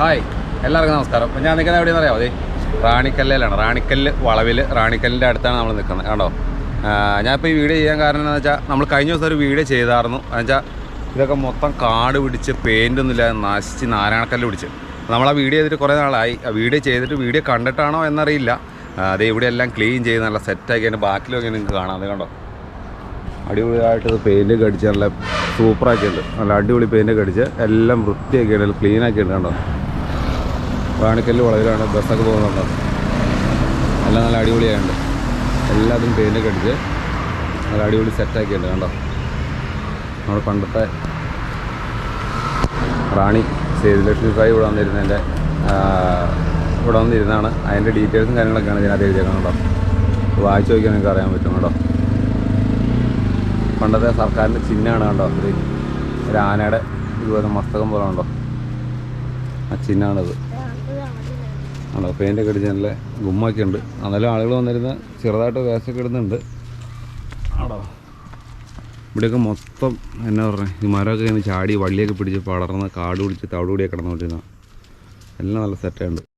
Hi എല്ലാവർക്കും നമസ്കാരം. ഞാൻ നിൽക്കുന്നത് എവിടെയെന്ന് അറിയാമോ? അതെ റാണിക്കല്ലിലാണ്. റാണിക്കല്ല് വളവിൽ റാണിക്കല്ലിന്റെ അടുത്താണ് നമ്മൾ നിൽക്കുന്നത്. കണ്ടോ? ഞാനിപ്പോൾ ഈ വീഡിയോ ചെയ്യാൻ കാരണം എന്താണെന്ന് വെച്ചാൽ നമ്മൾ കഴിഞ്ഞ ദിവസം ഒരു വീഡിയോ ചെയ്തായിരുന്നു. എന്ന് വെച്ചാൽ ഇതൊക്കെ മൊത്തം കാട് പിടിച്ച് പെയിന്റ് ഒന്നും ഇല്ലാതെ നശിച്ച് നാരായണക്കല്ല് പിടിച്ച്. നമ്മൾ ആ വീഡിയോ ചെയ്തിട്ട് കുറേ നാളായി. ആ വീഡിയോ ചെയ്തിട്ട് വീഡിയോ കണ്ടിട്ടാണോ എന്നറിയില്ല. അത് ഇവിടെ എല്ലാം ക്ലീൻ ചെയ്ത് നല്ല സെറ്റാക്കി അതിന്റെ ബാക്കിലൊക്കെ നിങ്ങൾക്ക് കാണാം. അത് കണ്ടോ? അടിപൊളിയായിട്ട് ഇത് കടിച്ച് നല്ല സൂപ്പറാക്കിയിട്ടുണ്ട്. നല്ല അടിപൊളി പെയിന്റ് കടിച്ച് എല്ലാം വൃത്തിയാക്കിയിട്ടുണ്ട്. ക്ലീൻ ആക്കിയിട്ടുണ്ട്. കണ്ടോ? റാണിക്കല്ല് വളവിലാണ് ബസ്സൊക്കെ പോകുന്നുണ്ടോ. എല്ലാം നല്ല അടിപൊളിയായുണ്ട് എല്ലാത്തിനും പെയിന്റൊക്കെ അടിച്ച് നല്ല അടിപൊളി സെറ്റാക്കിയുണ്ട് കണ്ടോ? നമ്മുടെ പണ്ടത്തെ റാണി സേതുലക്ഷ്മി സായി ഇവിടെ വന്നിരുന്നതിന്റെ ഇവിടെ വന്നിരുന്നാണ്. അതിന്റെ ഡീറ്റെയിൽസും കാര്യങ്ങളൊക്കെയാണ് ഇതിനകത്ത് എഴുതിയേക്കുന്നത് കേട്ടോ വായിച്ചു നോക്കിയാൽ നിങ്ങൾക്ക് അറിയാൻ പറ്റും കേട്ടോ പണ്ടത്തെ സർക്കാരിന്റെ ചിഹ്നമാണ് കണ്ടോ? ഒരു ആനയുടെ ഇതുപോലെ മസ്തകം പോലെ ഉണ്ടോ? ആ ചിഹ്നമാണിത്. ആണോ? പെയിന്റൊക്കെ അടിച്ച് നല്ല ഗുമ്മൊക്കെ ഉണ്ട്. എന്നാലും ആളുകൾ വന്നിരുന്ന് ചെറുതായിട്ട് വേസൊക്കെ ഇടുന്നുണ്ട്. ആണോ? ഇവിടെയൊക്കെ മൊത്തം എന്നാ പറഞ്ഞത് ഈ മരമൊക്കെ ഇങ്ങനെ ചാടി വള്ളിയൊക്കെ പിടിച്ച് പടർന്ന് കാട് പിടിച്ച് തവിട് കൂടിയൊക്കെ കിടന്നുകൊണ്ടിരുന്ന. എല്ലാം നല്ല സെറ്റായിട്ടുണ്ട്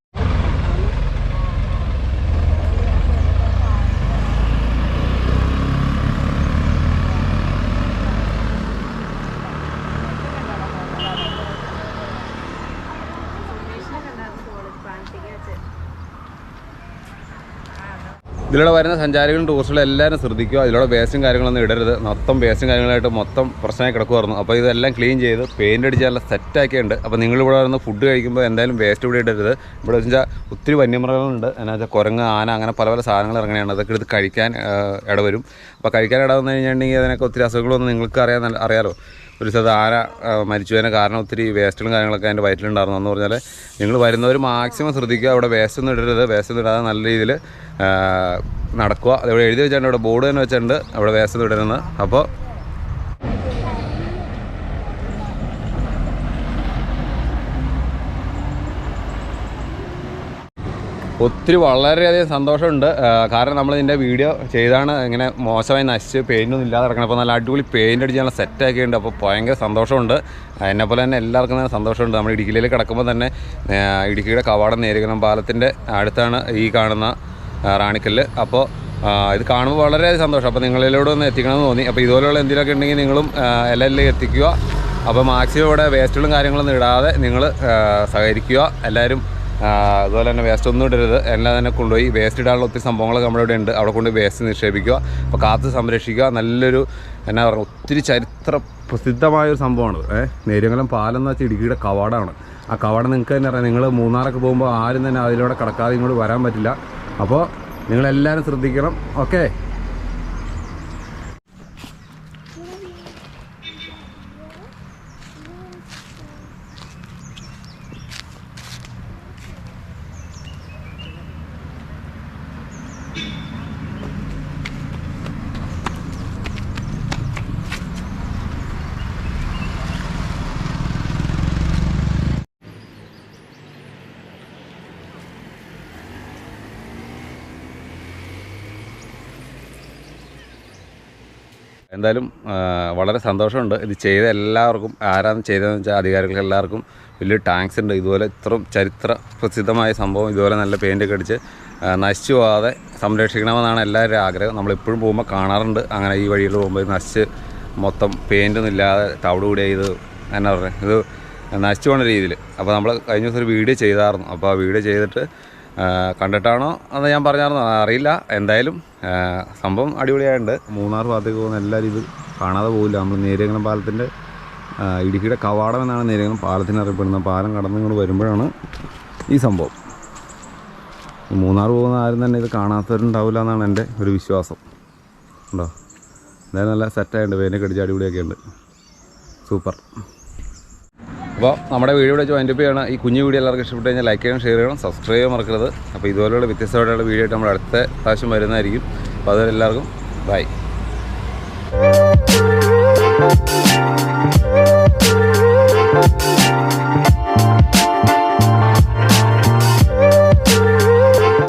ഇതിലൂടെ വരുന്ന സഞ്ചാരികളും ടൂറിസ്റ്റുകളും എല്ലാവരും ശ്രദ്ധിക്കുക. ഇതിലൂടെ വേസ്റ്റും കാര്യങ്ങളൊന്നും ഇടരുത്. മൊത്തം വേസ്റ്റും കാര്യങ്ങളായിട്ട് മൊത്തം പ്രശ്നമായി കിടക്കുമായിരുന്നു അപ്പോൾ ഇതെല്ലാം ക്ലീൻ ചെയ്ത് പെയിന്റ് അടിച്ച് നല്ല സെറ്റാക്കിയുണ്ട് അപ്പോൾ നിങ്ങൾ ഇവിടെ വന്ന് ഫുഡ് കഴിക്കുമ്പോൾ എന്തായാലും വേസ്റ്റ് ഇവിടെ ഇടരുത്. ഇവിടെ വെച്ചാൽ ഒത്തിരി വന്യമൃഗങ്ങളുണ്ട്. എന്നാ വെച്ചാൽ കുരങ്ങ് ആന അങ്ങനെ പല പല സാധനങ്ങൾ ഇറങ്ങുകയാണ് അതൊക്കെ എടുത്ത് കഴിക്കാൻ ഇടവരും. അപ്പോൾ കഴിക്കാൻ ഇടവന്നു കഴിഞ്ഞിട്ടുണ്ടെങ്കിൽ അതിനൊക്കെ ഒത്തിരി അസുഖങ്ങളൊന്നും നിങ്ങൾക്ക് അറിയാൻ അറിയാലോ. ഒരു സ്ഥലത്ത് ആന മരിച്ചതിന് കാരണം ഒത്തിരി വേസ്റ്റുകളും കാര്യങ്ങളൊക്കെ അതിന്റെ വയറ്റിലുണ്ടായിരുന്നു. എന്ന് പറഞ്ഞാൽ നിങ്ങൾ വരുന്നവർ മാക്സിമം ശ്രദ്ധിക്കുക അവിടെ വേസ്റ്റ് ഒന്നും ഇടരുത് വേസ്റ്റ് ഒന്നും ഇടാതെ നല്ല രീതിയിൽ നടക്കുക. അതിവിടെ എഴുതി വെച്ചിട്ടുണ്ട് അവിടെ ബോർഡ് തന്നെ വെച്ചിട്ടുണ്ട് അവിടെ വേസ്റ്റ് ഒന്നും ഇടരുന്നത് അപ്പോൾ ഒത്തിരി വളരെയധികം സന്തോഷമുണ്ട്. കാരണം നമ്മൾ ഇതിന്റെ വീഡിയോ ചെയ്താണ് ഇങ്ങനെ മോശമായി നശിച്ച് പെയിന്റ് ഒന്നും ഇല്ലാതെ ഇറക്കണം അപ്പോൾ നല്ല അടിപൊളി പെയിന്റ് അടിച്ച് നല്ല സെറ്റാക്കിയിട്ടുണ്ട് അപ്പോൾ ഭയങ്കര സന്തോഷമുണ്ട്. എന്നെ പോലെ തന്നെ എല്ലാവർക്കും തന്നെ സന്തോഷമുണ്ട്. നമ്മൾ ഇടുക്കിയിലേക്ക് കിടക്കുമ്പോൾ തന്നെ ഇടുക്കിയുടെ കവാടം നേരിക്കണം പാലത്തിന്റെ അടുത്താണ് ഈ കാണുന്ന റാണിക്കല്ല്. അപ്പോൾ ഇത് കാണുമ്പോൾ വളരെ സന്തോഷം. അപ്പോൾ നിങ്ങളിലൂടെ ഒന്ന് എത്തിക്കണമെന്ന് തോന്നി. അപ്പോൾ ഇതുപോലെയുള്ള എന്തെങ്കിലുമൊക്കെ ഉണ്ടെങ്കിൽ നിങ്ങളും ആ, എല്ലാം എത്തിക്കുക. അപ്പോൾ മാക്സിമം ഇവിടെ വേസ്റ്റുകളും കാര്യങ്ങളൊന്നും ഇടാതെ നിങ്ങൾ സഹകരിക്കുക. എല്ലാവരും അതുപോലെ തന്നെ വേസ്റ്റ് ഒന്നും ഇടരുത്. എല്ലാം തന്നെ കൊണ്ടുപോയി. വേസ്റ്റ് ഇടാനുള്ള ഒത്തിരി സംഭവങ്ങളൊക്കെ നമ്മുടെ ഇവിടെ ഉണ്ട്. അവിടെ കൊണ്ട് വേസ്റ്റ് നിക്ഷേപിക്കുക. അപ്പോൾ കാത്ത് സംരക്ഷിക്കുക. നല്ലൊരു എന്നാ പറയുക ഒത്തിരി ചരിത്ര പ്രസിദ്ധമായൊരു സംഭവമാണ്. ഏഹ് നേരിയങ്കലം പാലം എന്ന് വെച്ചാൽ ഇടുക്കിയുടെ കവാടമാണ് ആ കവാടം നിങ്ങൾക്ക് തന്നെ അറിയാം. നിങ്ങൾ മൂന്നാറൊക്കെ പോകുമ്പോൾ ആരും തന്നെ അതിലൂടെ കടക്കാതെ ഇങ്ങോട്ട് വരാൻ പറ്റില്ല. അപ്പോൾ നിങ്ങളെല്ലാവരും ശ്രദ്ധിക്കണം. ഓക്കെ? എന്തായാലും വളരെ സന്തോഷമുണ്ട്. ഇത് ചെയ്ത എല്ലാവർക്കും ആരാണ് ചെയ്തതെന്ന് വെച്ചാൽ അധികാരികൾക്ക് എല്ലാവർക്കും വലിയ ടാങ്ക്സ് ഉണ്ട്. ഇതുപോലെ ഇത്രയും ചരിത്ര പ്രസിദ്ധമായ സംഭവം ഇതുപോലെ നല്ല പെയിന്റൊക്കെ അടിച്ച് നശിച്ചു പോകാതെ സംരക്ഷിക്കണമെന്നാണ് എല്ലാവരുടെയും ആഗ്രഹം. നമ്മളിപ്പോഴും പോകുമ്പോൾ കാണാറുണ്ട്. അങ്ങനെ ഈ വഴിയിൽ പോകുമ്പോൾ നശിച്ച് മൊത്തം പെയിന്റൊന്നും ഇല്ലാതെ തവിട് കൂടി ഇത് എന്നാ പറയുക ഇത് നശിച്ചു പോകുന്ന രീതിയിൽ അപ്പോൾ നമ്മൾ കഴിഞ്ഞ ദിവസം ഒരു വീഡിയോ ചെയ്തായിരുന്നു. അപ്പോൾ ആ വീഡിയോ ചെയ്തിട്ട് കണ്ടിട്ടാണോ എന്ന് ഞാൻ പറഞ്ഞായിരുന്നു. അറിയില്ല. എന്തായാലും സംഭവം അടിപൊളിയായിട്ടുണ്ട്. മൂന്നാർ ഭാഗത്തേക്ക് പോകുന്ന എല്ലാവരും ഇത് കാണാതെ പോകില്ല നമ്മൾ നേരിയങ്ങനം പാലത്തിന്റെ ഇടുക്കിയുടെ കവാടം എന്നാണ് നേരിടുന്നത് പാലത്തിന് അറിയപ്പെടുന്നത് പാലം കടന്നു വരുമ്പോഴാണ് ഈ സംഭവം. മൂന്നാർ പോകുന്ന ആരും തന്നെ ഇത് കാണാത്തവരുണ്ടാവില്ല എന്നാണ് എന്റെ ഒരു വിശ്വാസം. ഉണ്ടോ? എന്തായാലും നല്ല സെറ്റായിട്ടുണ്ട്. വേനൊക്കെ അടിച്ച് അടിപൊളിയൊക്കെ ഉണ്ട്. സൂപ്പർ. അപ്പോൾ നമ്മുടെ വീഡിയോ ഇവിടെ ജോയിന്റ് ചെയ്യണം. ഈ കുഞ്ഞു വീഡിയോ എല്ലാവർക്കും ഇഷ്ടപ്പെട്ട് കഴിഞ്ഞാൽ ലൈക്ക് ചെയ്യണം ഷെയർ ചെയ്യണം സബ്സ്ക്രൈബ് ചെയ്യാൻ മറക്കരുത്. അപ്പോൾ ഇതുപോലെയുള്ള വ്യത്യസ്തമായിട്ടുള്ള വീഡിയോ ആയിട്ട് നമ്മൾ അടുത്ത പ്രാവശ്യം വരുന്നതായിരിക്കും. അപ്പോൾ അതുവരെ എല്ലാവർക്കും ബൈ